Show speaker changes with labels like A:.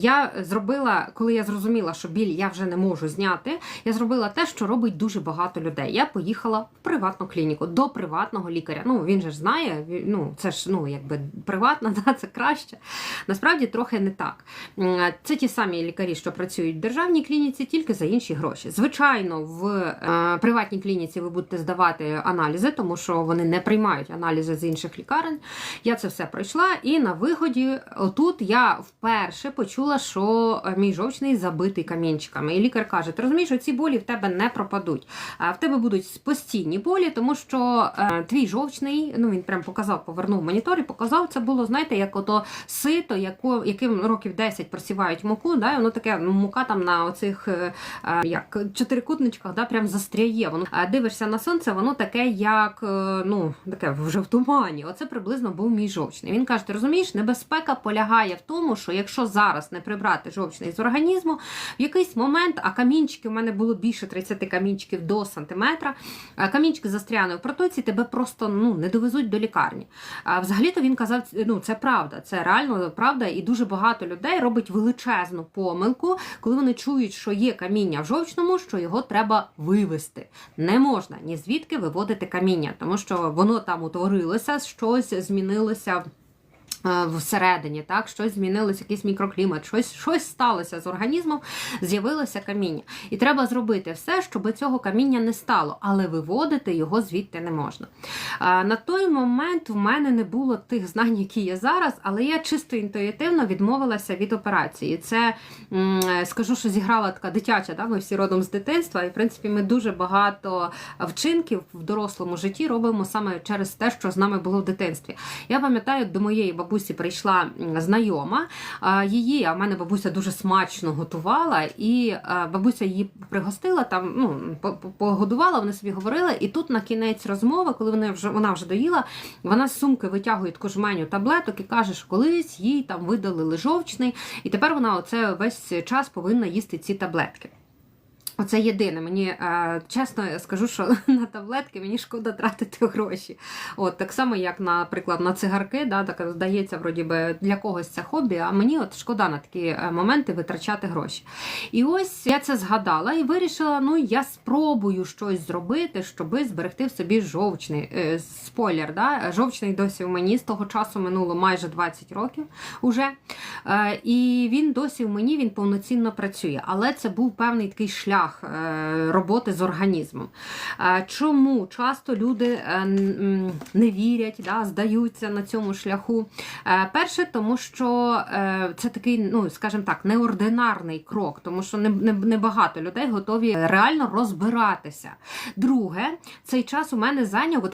A: Я зробила, коли я зрозуміла, що біль я вже не можу зняти, я зробила те, що робить дуже багато людей. Я поїхала в приватну клініку до приватного лікаря. Ну він же ж знає, ну це ж ну якби приватна, да, це краще. Насправді трохи не так. Це ті самі лікарі, що працюють в державній клініці, тільки за інші гроші. Звичайно, в е, приватній клініці ви будете здавати аналізи, тому що вони не приймають аналізи з інших лікарень. Я це все пройшла, і на виході, отут я вперше почула, що е, мій жовчний забитий камінчиками. І лікар каже: ти розумієш, ці болі в тебе не пропадуть. А в тебе будуть постійні болі, тому що е, твій жовчний, ну він прям показав, повернув монітор і показав, це було, знаєте, як ото сито, яко, яким років 10 просівають муку, да, і воно таке ну, мука там на оцих е, як чотирикутничках, да, прям застряє. Воно дивишся на сонце, воно таке, як ну таке вже в тумані. Оце приблизно був мій жовчний. Він каже: ти розумієш, небезпека полягає в тому, що якщо зараз не прибрати жовчний з організму, в якийсь момент, а камінчики у мене було більше 30 камінчиків до сантиметра. Камінчики застряли в протоці, тебе просто ну не довезуть до лікарні. А взагалі-то він казав, ну це правда, це реально правда, і дуже багато людей робить величезну помилку, коли вони чують, що є каміння в жовчному, що його треба вивести. Не можна ні звідки виводити каміння, тому що воно там утворилося, щось змінилося. Е, Всередині, так, щось змінилося, якийсь мікроклімат, щось, щось сталося з організмом, з'явилося каміння. І треба зробити все, щоб цього каміння не стало, але виводити його звідти не можна. А, На той момент в мене не було тих знань, які є зараз, але я чисто інтуїтивно відмовилася від операції. Це скажу, що зіграла така дитяча, да? ми всі родом з дитинства, і в принципі ми дуже багато вчинків в дорослому житті робимо саме через те, що з нами було в дитинстві. Я пам'ятаю, до моєї бабусі прийшла знайома. Її, а в мене бабуся дуже смачно готувала, і бабуся її пригостила там, ну по- по- погодувала, вони собі говорили. І тут на кінець розмови, коли вони вже вона вже доїла, вона з сумки витягує таку жменю таблеток і каже, що колись їй там видалили жовчний, і тепер вона оце весь час повинна їсти ці таблетки. Оце єдине. Мені е, чесно скажу, що на таблетки мені шкода тратити гроші. От так само, як, наприклад, на цигарки, да, так здається, вроді би для когось це хобі, а мені от шкода на такі е, моменти витрачати гроші. І ось я це згадала і вирішила: ну я спробую щось зробити, щоби зберегти в собі жовчний е, спойлер. Да? Жовчний досі в мені з того часу минуло майже 20 років уже. Е, і він досі в мені він повноцінно працює. Але це був певний такий шлях е, роботи з організмом. Е, Чому часто люди е, не вірять, да, здаються на цьому шляху? Перше, тому що це такий, ну скажімо так, неординарний крок, тому що не, не, не багато людей готові реально розбиратися. Друге, цей час у мене зайняв